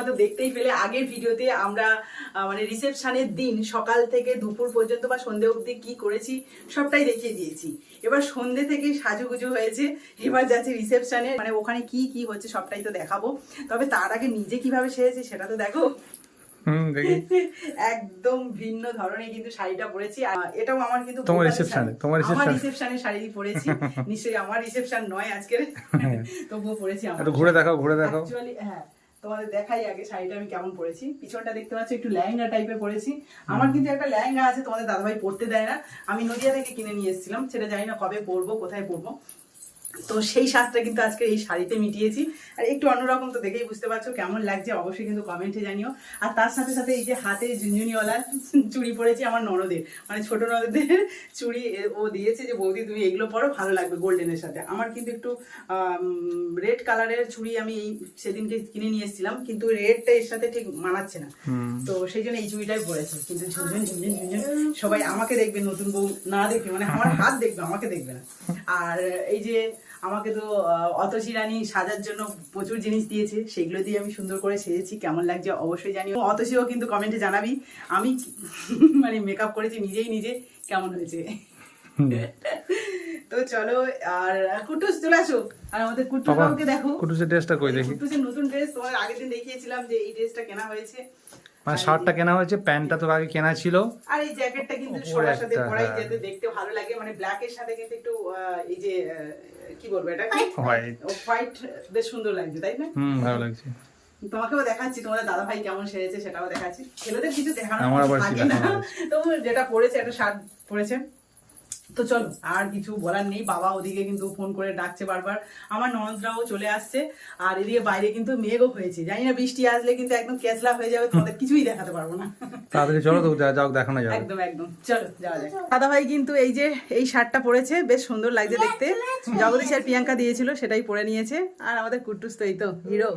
তোমরা তো দেখতেই পেলে আগের ভিডিওতে আমরা মানে রিসেপশনের দিন সকাল থেকে দুপুর পর্যন্ত বা সন্ধে অবধি কি করেছি সবটাই দেখিয়ে দিয়েছি। এবার সন্ধে থেকে সাজুগুজু হয়েছে এবার যাচ্ছি রিসেপশনে মানে ওখানে কি কি হচ্ছে সবটাই তো দেখাবো। তবে তার আগে নিজে কীভাবে সেরেছি সেটা তো দেখো। একদম ভিন্ন ধরনের কিন্তু শাড়িটা পরেছি এটাও আমার কিন্তু তোমার শাড়ি। তোমার আমার রিসেপশনে শাড়ি পরেছি। নিশ্চয়ই আমার রিসেপশন নয় আজকের। তবুও পরেছি আমার। ঘুরে দেখাও ঘুরে দেখাও। হ্যাঁ। তোমাদের দেখাই আগে শাড়িটা আমি কেমন পরেছি। পিছনটা দেখতে পাচ্ছ একটু ল্যাহেঙ্গা টাইপের পরেছি। আমার কিন্তু একটা ল্যাহেঙ্গা আছে তোমাদের দাদাভাই পরতে দেয় না। আমি নদিয়া থেকে কিনে নিয়ে এসেছিলাম সেটা জানি না কবে পরবো কোথায় পরবো। তো সেই সাজটা কিন্তু আজকে এই শাড়িতে মিটিয়েছি। আর একটু অন্যরকম তো দেখেই বুঝতে পারছ কেমন লাগছে অবশ্যই কিন্তু কমেন্টে জানিও। আর তার সাথে সাথে এই যে হাতে ঝুনঝুনিওয়ালা চুড়ি পরেছি আমার ননদের। মানে ছোট ননদের চুড়ি ও দিয়েছে যে বৌদি তুমি এগুলো পরো ভালো লাগবে গোল্ডেনের সাথে। আমার কিন্তু একটু রেড কালারের চুড়ি আমি এই সেদিনকে কিনে নিয়ে এসেছিলাম কিন্তু রেডটা এর সাথে ঠিক মানাচ্ছে না। তো সেই জন্য এই চুড়িটাই পরেছে। কিন্তু ঝুনঝুন ঝুনঝুন ঝুনঝুন সবাই আমাকে দেখবে নতুন বউ না দেখবে মানে আমার হাত দেখবে আমাকে দেখবে না। আর এই যে আমাকে তো অতসী রানী সাজার জন্য প্রচুর জিনিস দিয়েছে সেগুলো দিয়ে আমি সুন্দর করে সেজেছি কেমন লাগছে অবশ্যই জানিও। অতসীও কিন্তু কমেন্টে জানাবি আমি মানে মেকআপ করেছি নিজেই নিজে কেমন হয়েছে? তো চলো আর কুটুস চলে আসো আর আমাদের কুটুস দেখো। কুটুসের ড্রেসটা কই দেখি? কুটুসের নতুন ড্রেস তোমার আগের দিন দেখিয়েছিলাম যে এই ড্রেসটা কেনা হয়েছে। মানে শার্টটা কেনা হয়েছে প্যান্টটা তো আগে কেনা ছিল। আর এই জ্যাকেটটা কিন্তু সবার সাথে পরাই যেতে দেখতে ভালো লাগে মানে ব্ল্যাক এর সাথে কিন্তু একটু এই যে কি বলব এটা White. হোয়াইট বেশ সুন্দর লাগছে তাই না? হুম ভালো লাগছে। তোমাকেও দেখাচ্ছি তোমাদের দাদা ভাই কেমন সেরেছে সেটাও দেখাচ্ছি। ছেলেদের কিছু দেখানো আমার আবার তো যেটা পড়েছে একটা শার্ট পড়েছে তো চলো আর কিছু বলার নেই। বাবা ওদিকে কিন্তু ফোন করে ডাকছে বারবার। আমার ননদরাও চলে আসছে। আর এদিকে বাইরে কিন্তু মেঘও হয়েছে। জানি না বৃষ্টি আসলে কিন্তু একদম কেসলা হয়ে যাবে তোমাদের কিছুই দেখাতে পারব না। তাড়াতাড়ি চলো তো যাও দেখানো যাবে। একদম একদম। চলো যাওয়া যাক। দাদা ভাই কিন্তু এই যে এই শার্টটা পরেছে বেশ সুন্দর লাগছে দেখতে। জগদীশ আর প্রিয়াঙ্কা দিয়েছিল সেটাই পরে নিয়েছে। আর আমাদের কুট্টুস তো এই তো হিরো।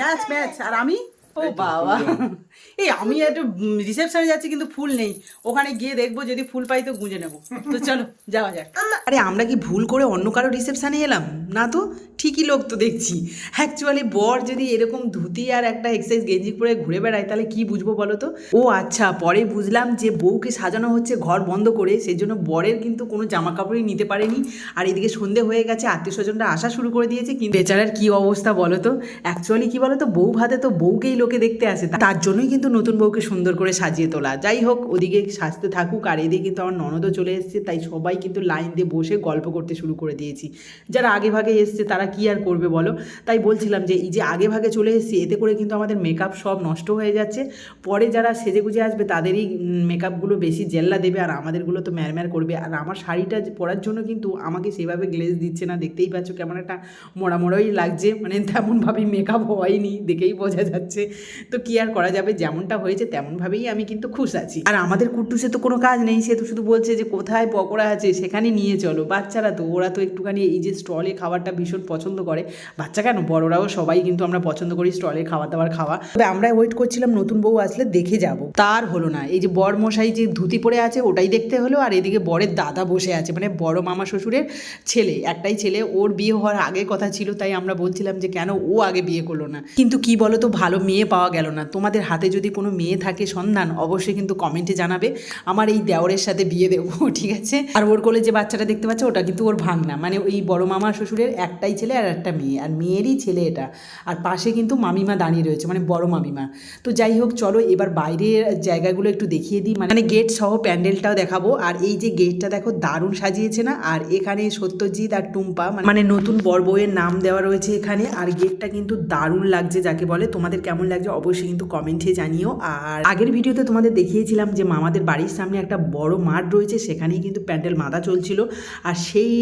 Match match. আর আমি? ও বাবা। এই আমি একটু রিসেপশনে যাচ্ছি কিন্তু ফুল নেই। ওখানে গিয়ে দেখব যদি ফুল পাই তো গুঁজে নেব। তো চলো যাওয়া যাক। আরে আমরা কি ভুল করে অন্য কারও রিসেপশনে এলাম? না তো? ঠিকই লোক তো দেখছি। অ্যাকচুয়ালি বর যদি এরকম ধুতি আর একটা এক্সারসাইজ গেঞ্জি পরে ঘুরে বেড়ায় তাহলে কি বুঝব বলো তো? ও আচ্ছা পরে বুঝলাম যে বউকে সাজানো হচ্ছে ঘর বন্ধ করে সেই জন্য বরের কিন্তু কোনো জামা কাপড়ই নিতে পারেনি। আর এদিকে সন্ধে হয়ে গেছে আত্মীয় স্বজনরা আসা শুরু করে দিয়েছে কিন্তু বেচারার কি অবস্থা বলো তো? অ্যাকচুয়ালি কি বলো তো? বউ ভাতে তো বউকেই লোকে দেখতে আসে তার জন্যই কিন্তু নতুন বউকে সুন্দর করে সাজিয়ে তোলা। যাই হোক, ওদিকে সাজতে থাকুক, আর এদিকে কিন্তু আমার ননদও চলে এসেছে, তাই সবাই কিন্তু লাইন দিয়ে বসে গল্প করতে শুরু করে দিয়েছি। যারা আগে ভাগে এসছে, তারা কি আর করবে বলো? তাই বলছিলাম যে, এই যে আগে ভাগে চলে এসেছি, এতে করে কিন্তু আমাদের মেকআপ সব নষ্ট হয়ে যাচ্ছে। পরে যারা সেজে গুজে আসবে, তাদেরই মেকআপগুলো বেশি জেল্লা দেবে, আর আমাদেরগুলো তো ম্যারম্যার করবে। আর আমার শাড়িটা পরার জন্য কিন্তু আমাকে সেভাবে গ্লেজ দিচ্ছে না, দেখতেই পাচ্ছ কেমন একটা মোড়া মোড়াই লাগছে। মানে তেমনভাবেই মেকআপ হয়নি, দেখেই বোঝা যাচ্ছে। তো কি আর করা যাবে? যেমনটা হয়েছে তেমনভাবেই আমি কিন্তু খুশ আছি। আর আমাদের কুট্টুসে তো কোনো কাজ নেই, সে তো শুধু বলছে যে কোথায় পকোড়া আছে সেখানে নিয়ে চলো। বাচ্চারা তো, ওরা তো একটুখানি এই যে স্টলে খাবারটা ভীষণ পছন্দ করে। বাচ্চা কেন? বড়রাও সবাই কিন্তু আমরা পছন্দ করি স্টলে খাবার দাবার খাওয়া। তবে আমরা ওয়েট করছিলাম নতুন বউ আসলে দেখে যাব। তার হলো না, এই যে বর মশাই যে ধুতি পরে আছে ওটাই দেখতে হলো আর এদিকে বরের দাদা বসে আছে মানে বড় মামা শ্বশুরের ছেলে, একটাই ছেলে। ওর বিয়ে হওয়ার আগে কথা ছিল, তাই আমরা বলছিলাম যে কেন ও আগে বিয়ে করল না? কিন্তু কি বলো তো ভালো মেয়ে পাওয়া গেল না। তোমাদের হাতে যদি কোনো মেয়ে থাকে সন্ধান অবশ্যই কিন্তু কমেন্টে জানাবে। আমার এই দেওরের সাথে বিয়ে দেবো, ঠিক আছে? আর ওর কোলে যে বাচ্চাটা দেখতে পাচ্ছে, ওটা কিন্তু ওর ভাঙনা। মানে ওই বড় মামা শ্বশুরের একটাই ছেলে আর একটা মেয়ে। আর মেয়েরই ছেলে এটা। আর পাশে কিন্তু মামিমা দাঁড়িয়ে রয়েছে মানে বড় মামিমা। তো যাই হোক, চলো এবার বাইরের জায়গাগুলো একটু দেখিয়ে দিই। মানে গেট সহ প্যান্ডেলটাও দেখাবো। আর এই যে গেটটা দেখো, দারুণ সাজিয়েছে না? আর এখানে সত্যজিৎ আর টুম্পা মানে নতুন বর বউয়ের নাম দেওয়া রয়েছে এখানে। আর গেটটা কিন্তু দারুণ লাগছে, যাকে বলে। তোমাদের কেমন লাগছে, অবশ্যই কিন্তু কমেন্টে জানিও। আর আগের ভিডিওতে তোমাদের দেখিয়েছিলাম যে মামাদের বাড়ির সামনে একটা বড় মাঠ রয়েছে, সেখানেই কিন্তু প্যান্ডেল মাদা চলছিল। আর সেই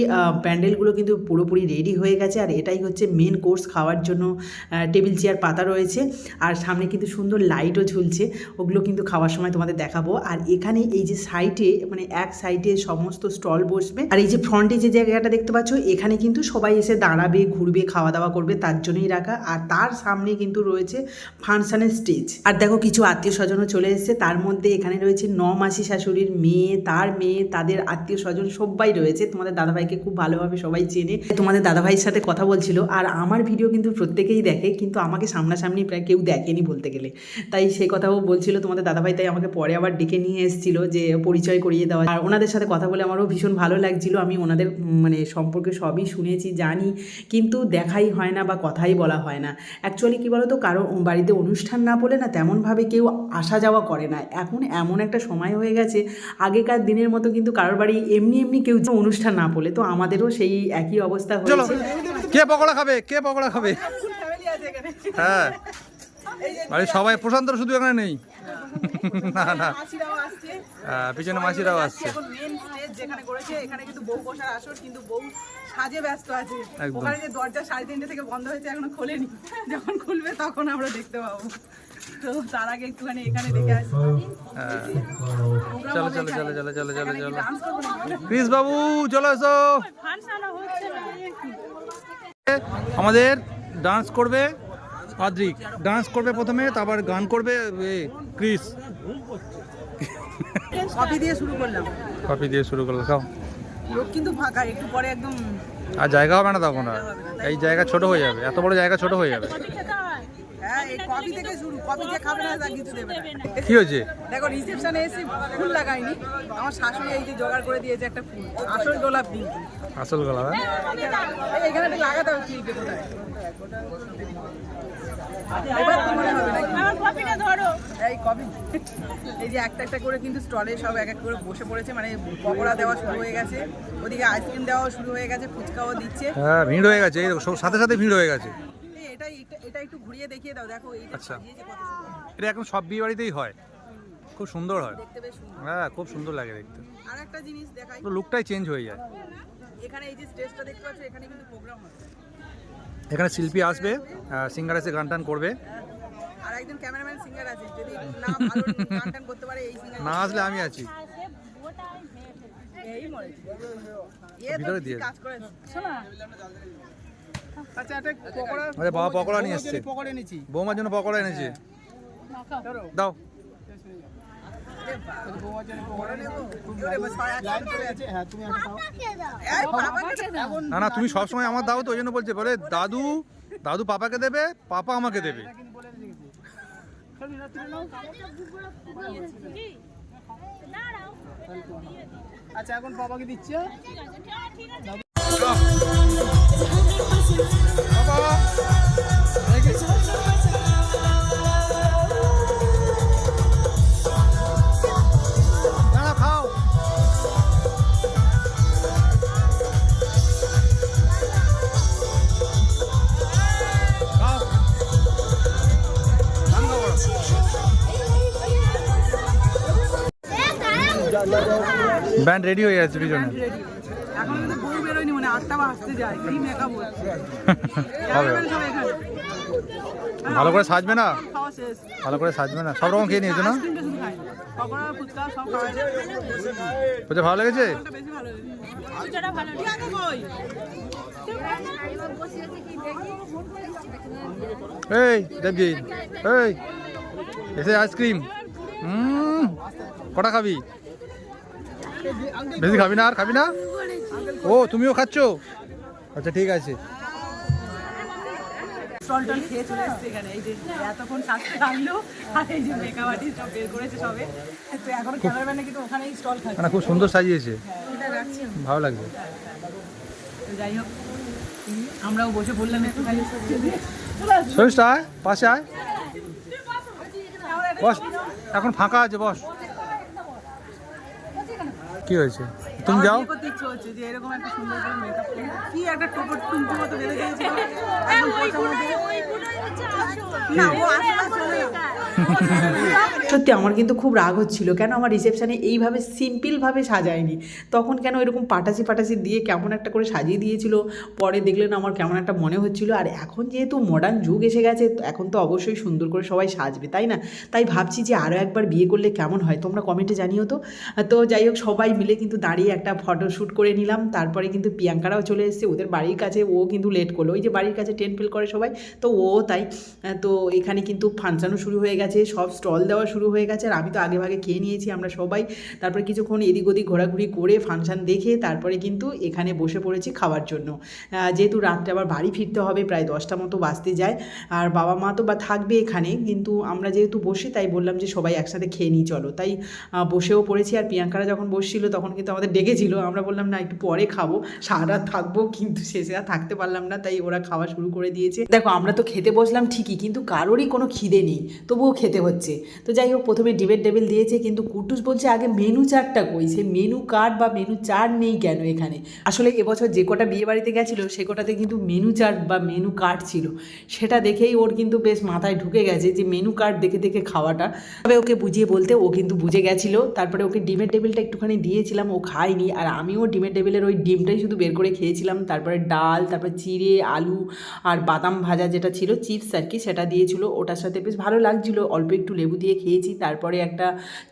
প্যান্ডেলগুলো কিন্তু পুরোপুরি রেডি হয়ে গেছে। আর এটাই হচ্ছে মেন কোর্স খাওয়ার জন্য টেবিল চেয়ার পাতা রয়েছে। আর সামনে কিন্তু সুন্দর লাইটও ঝুলছে। ওগুলো কিন্তু খাওয়ার সময় তোমাদের দেখাবো। আর এখানে এই যে সাইডে মানে এক সাইডে সমস্ত স্টল বসবে। আর এই যে ফ্রন্টে যে জায়গাটা দেখতে পাচ্ছ, এখানে কিন্তু সবাই এসে দাঁড়াবে, ঘুরবে খাওয়া দাওয়া করবে, তার জন্যই রাখা। আর তার সামনে কিন্তু রয়েছে ফাংশনের স্টেজ। আর দেখো কিছু আত্মীয় স্বজনও চলে এসেছে। তার মধ্যে এখানে রয়েছে ন মাসি শাশুড়ির মেয়ে, তার মেয়ে, তাদের আত্মীয় স্বজন সবাই রয়েছে। তোমাদের দাদাভাইকে খুব ভালোভাবে সবাই চেনে। তোমাদের দাদাভাইয়ের সাথে কথা বলছিল। আর আমার ভিডিও কিন্তু প্রত্যেকেই দেখে, কিন্তু আমাকে সামনাসামনি প্রায় কেউ দেখেনি বলতে গেলে। তাই সেই কথাও বলছিল তোমাদের দাদাভাই, তাই আমাকে পরে আবার ডেকে নিয়ে এসেছিল যে পরিচয় করিয়ে দেওয়া আর ওনাদের সাথে কথা বলে আমারও ভীষণ ভালো লাগছিল। আমি ওনাদের মানে সম্পর্কে সবই শুনেছি, জানি। কিন্তু দেখাই হয় না বা কথাই বলা হয় না। অ্যাকচুয়ালি কী বলতো? কারও বাড়িতে অনুষ্ঠান না বলে না তেমনভাবে কেউ আসা যাওয়া করে না। এখন এমন একটা সময় হয়ে গেছে আগেকার দিনের মতো কিন্তু কারোর বাড়ি এমনি এমনি কেউ যে অনুষ্ঠান না বলে তো আমাদেরও সেই একই অবস্থা হয়েছে। কে পকোড়া খাবে? কে পকোড়া খাবে? হ্যাঁ। আরে সবাই প্রশান্ত শুধু এখানে নেই। না না। মাসিরাও আসছে আহ, পিছনে মাসিরাও আসছে। এখন মেন স্টেজ যেখানে করেছে এখানে কিন্তু বউ বসার আসর কিন্তু বউ সাজে ব্যস্ত আছে। ওখানে যে দরজা সাড়ে তিনটে থেকে বন্ধ হয়েছে এখনও খোলেনি। যখন খুলবে তখন আমরা দেখতে পাবো। তো তার আগে একটুখানি এখানে দেখে আসি। হ্যাঁ। চলো চলো চলো চলো চলো চলো চলো। ক্রিস বাবু চলো এসো। আমাদের ডান্স করবে আদ্রিক ডান্স করবে প্রথমে তারপর গান করবে ক্রিস। কফি দিয়ে শুরু করলাম। কপি দিয়ে শুরু করলাম খাও। লোক কিন্তু ফাঁকা একটু পরে একদম আর জায়গা হবে না। তখন আর এই জায়গা ছোট হয়ে যাবে এত বড় জায়গা ছোট হয়ে যাবে। হ্যাঁ এই কফি থেকে শুরু কফি যে খাবে কিছু দেবে না। কি হয়েছে? দেখো রিসেপশনে এসে ফুল লাগাইনি আমার শাশুড়ি এই যে জোগাড় করে দিয়েছে একটা ফুল আসল গোলাপ কিন্তু আসল গোলাপ হ্যাঁ? এখানে লাগাতে হবে মনে এই কবি এই যে একটা একটা করে কিন্তু স্টলে সব এক এক করে বসে পড়েছে মানে পকোড়া দেওয়া শুরু হয়ে গেছে ওদিকে আইসক্রিম দেওয়া শুরু হয়ে গেছে ফুচকাও দিচ্ছে। হ্যাঁ ভিড় হয়ে গেছে এই দেখো, সব সাথে সাথে ভিড় হয়ে গেছে। এটা এটা- এটা একটু ঘুরিয়ে দেখিয়ে দাও দেখো এই আচ্ছা। এটা এখন সব বিয়ে বাড়িতেই হয়। খুব সুন্দর হয়। দেখতে বেশ হ্যাঁ খুব সুন্দর লাগে দেখতে। আর একটা জিনিস দেখাই। লুকটাই চেঞ্জ হয়ে যায়। এখানে এই যে স্টেজটা দেখতে পাচ্ছ এখানে কিন্তু প্রোগ্রাম হবে এখানে শিল্পী আসবে সিঙ্গার এসে গান টান করবে। আর একজন ক্যামেরাম্যান সিঙ্গার আছে যদি না ভালো গান টান করতে পারে এই সিঙ্গার না আসলে আমি আছি। ভিতরে দিয়ে আচ্ছা বাবা পকোড়া নিয়ে এসছে। বৌমার জন্য পকোড়া এনেছে। দাও। না না তুমি সবসময় আমার দাও তো ওই জন্য বলছে বলে দাদু দাদু পাপাকে দেবে পাপা আমাকে দেবে। আচ্ছা এখন বাবাকে দিচ্ছে। বাবা ব্যান্ড রেডি হয়ে যাচ্ছে পিছনে এখন কিন্তু বউ বেরোয়নি মানে আটটা বাজতে যায়। কি মেকআপ হচ্ছে? হবে। ক্যামেরাম্যান সব এখানে। ভালো করে সাজবে না? ভালো করে সাজবে না? সব রকম খেয়ে নিয়েছো না? বলছে ভালো লেগেছে? এই দেবজিৎ। এই এসে আইসক্রিম। কটা খাবি? বেশি খাবি না আর খাবি না? ও তুমিও খাচ্ছ? আচ্ছা ঠিক আছে। স্টল খেয়ে চলে এসছে এখানে। এই যে এতক্ষণ সাজতে আনলো আর এই যে মেকআপ আর্টিস্ট সব বের করেছে সবে। তো এখন ক্যামেরাম্যানে কিন্তু ওখানেই স্টল খাচ্ছে না খুব সুন্দর সাজিয়েছে। ভালো লাগছে। তো যাই হোক আমরাও বসে বললাম আয় পাশে আয়। বস এখন ফাঁকা আছে বস। কি হয়েছে? তুমি যাও। কি না ও আসলে চলে সত্যি আমার কিন্তু খুব রাগ হচ্ছিল। কেন আমার রিসেপশানে এইভাবে সিম্পলভাবে সাজায়নি? তখন কেন এরকম পাটাচি পাটাসি দিয়ে কেমন একটা করে সাজিয়ে দিয়েছিল? পরে দেখলেন আমার কেমন একটা মনে হচ্ছিল। আর এখন যেহেতু মডার্ন যুগ এসে গেছে, এখন তো অবশ্যই সুন্দর করে সবাই সাজবে, তাই না? তাই ভাবছি যে আরও একবার বিয়ে করলে কেমন হয়? তোমরা কমেন্টে জানিও তো। তো যাই হোক, সবাই মিলে কিন্তু দাঁড়িয়ে একটা ফটো শ্যুট করে নিলাম। তারপরে কিন্তু প্রিয়াঙ্কারাও চলে এসেছে, ওদের বাড়ির কাছে। ও কিন্তু লেট করল। ওই যে বাড়ির কাছে টেন্ট ফিল করে সবাই, তো ও তাই, তো এখানে কিন্তু ফাংশানও শুরু হয়ে গেছে, সব স্টল দেওয়া শুরু হয়ে গেছে আর আমি তো আগে ভাগে খেয়ে নিয়েছি আমরা সবাই। তারপরে কিছুক্ষণ এদিক ওদিক ঘোরাঘুরি করে ফাংশান দেখে তারপরে কিন্তু এখানে বসে পড়েছি খাওয়ার জন্য। যেহেতু রাত্রে আবার বাড়ি ফিরতে হবে, প্রায় দশটা মতো বাজতে যায়। আর বাবা মা তো বা থাকবে এখানে, কিন্তু আমরা যেহেতু বসে তাই বললাম যে সবাই একসাথে খেয়ে নিই, চলো। তাই বসেও পড়েছি আর প্রিয়াঙ্কারা যখন বসছিল তখন কিন্তু আমাদের ডেকেছিল। আমরা বললাম, না, একটু পরে খাব। সারা থাকব। কিন্তু শেষে আর থাকতে পারলাম না, তাই ওরা খাওয়া শুরু করে দিয়েছে। দেখো, আমরা তো খেতে বসলাম ঠিকই, কিন্তু কারোরই কোনো খিদে নেই। তবুও খেতে হচ্ছে। তো যাই হোক, প্রথমে ডিবেট টেবিল দিয়েছে, কিন্তু কুটুস বলছে, আগে মেনু চার্টটা কই? সে মেনু কার্ড বা মেনু চার্ট নেই কেন এখানে? আসলে এবছর যে কটা বিয়ে বাড়িতে গেছিল, সে কটাতে কিন্তু মেনু চার্ট বা মেনু কার্ড ছিল। সেটা দেখেই ওর কিন্তু বেশ মাথায় ঢুকে গেছে যে মেনু কার্ড দেখে দেখে খাওয়াটা। তবে ওকে বুঝিয়ে বলতে ও কিন্তু বুঝে গেছিল। তারপরে ওকে ডিমের টেবিলটা একটুখানি দিয়েছিলাম, ও খায়নি। আর আমিও ডিমের টেবিলের ওই ডিমটাই শুধু বের করে খেয়েছিলাম। তারপরে ডাল, তারপরে চিড়ে, আলু আর বাদাম ভাজা যেটা ছিল চিপস আর কি, সেটা দিয়েছিল। ওটার সাথে বেশ ভালো লাগছিল। অল্প একটু লেবু দিয়ে খেয়েছি, তারপরে একটা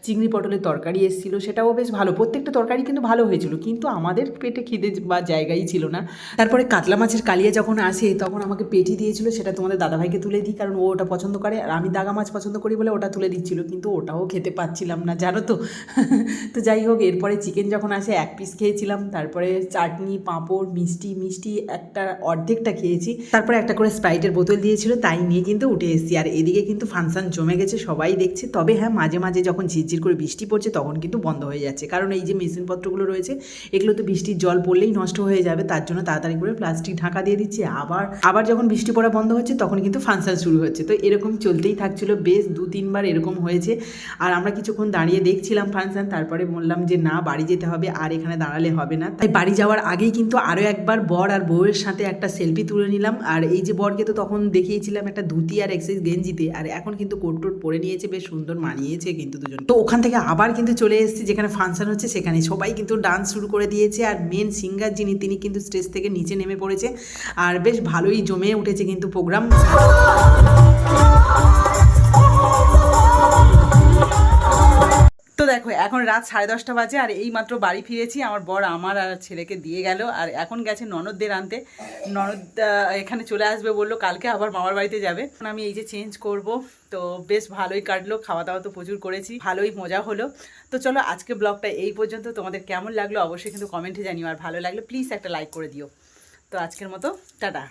চিংড়ি পটলের তরকারি এসেছিল, সেটাও বেশ ভালো। প্রত্যেকটা তরকারি কিন্তু ভালো হয়েছিল, কিন্তু আমাদের পেটে খিদে বা জায়গাই ছিল না। তারপরে কাতলা মাছের কালিয়া যখন আসে, তখন আমাকে পেটি দিয়েছিল, সেটা তোমাদের দাদাভাইকে তুলে দিই, কারণ ও ওটা পছন্দ করে, আর আমি দাগা মাছ পছন্দ করি বলে ওটা তুলে দিচ্ছিল, কিন্তু ওটাও খেতে পাচ্ছিলাম না, জানো তো। তো যাই হোক, এরপরে চিকেন যখন আসে, এক পিস খেয়েছিলাম, তারপরে চাটনি, পাঁপড়, মিষ্টি মিষ্টি, একটা অর্ধেকটা খেয়েছি, তারপরে একটা করে স্প্রাইটের বোতল দিয়েছিল, তাই নিয়ে কিন্তু উঠে এসেছি, আর এদিকে কিন্তু ফাংশন জমে গেছে, সবাই দেখছে। তবে হ্যাঁ মাঝে মাঝে যখন ঝিরঝির করে বৃষ্টি পড়ছে, তখন কিন্তু বন্ধ হয়ে যাচ্ছে। কারণ এই যে মেশিনপত্রগুলো রয়েছে এগুলো তো বৃষ্টির জল পড়লেই নষ্ট হয়ে যাবে। তার জন্য তাড়াতাড়ি করে প্লাস্টিক ঢাকা দিয়ে দিচ্ছে। আবার আবার যখন বৃষ্টি পড়া বন্ধ হচ্ছে, তখন কিন্তু ফাংশন শুরু হচ্ছে। তো এরকম চলতেই থাকছিল। বেশ দু, তিনবার এরকম হয়েছে। আর আমরা কিছুক্ষণ দাঁড়িয়ে দেখছিলাম ফাংশন তারপরে বললাম যে, না, বাড়ি যেতে হবে। আর এখানে দাঁড়ালে হবে না। তাই বাড়ি যাওয়ার আগেই কিন্তু আরও একবার বর আর বউয়ের সাথে একটা সেলফি তুলে নিলাম। আর এই যে বরকে তো তখন দেখিয়েছিলাম একটা ধুতি আর এক্সাইজ গেঞ্জিতে। আর এখন কিন্তু কোট টোট পরে নিয়েছে, বেশ সুন্দর মানিয়েছে কিন্তু দুজন। তো ওখান থেকে আবার কিন্তু চলে এসেছি, যেখানে ফাংশন হচ্ছে সেখানে। সবাই কিন্তু ডান্স শুরু করে দিয়েছে আর মেন সিঙ্গার যিনি, তিনি কিন্তু স্টেজ থেকে নিচে নেমে পড়েছে। আর বেশ ভালোই জমে উঠেছে কিন্তু প্রোগ্রাম দেখো, এখন রাত সাড়ে দশটা বাজে আর এই মাত্র বাড়ি ফিরেছি। আমার বর আমার আর ছেলেকে দিয়ে গেল। আর এখন গেছে ননদদের আনতে। ননদ এখানে চলে আসবে বলল, কালকে আবার মামার বাড়িতে যাবে। আমি এই যে চেঞ্জ করব। তো বেশ ভালোই কাটলো খাওয়া দাওয়া তো প্রচুর করেছি, ভালোই মজা হলো। তো চলো আজকে ব্লগটা এই পর্যন্ত। তোমাদের কেমন লাগল অবশ্যই কিন্তু কমেন্টে জানিও। আর ভালো লাগলে প্লিজ একটা লাইক করে দিও। তো আজকের মতো, টাটা।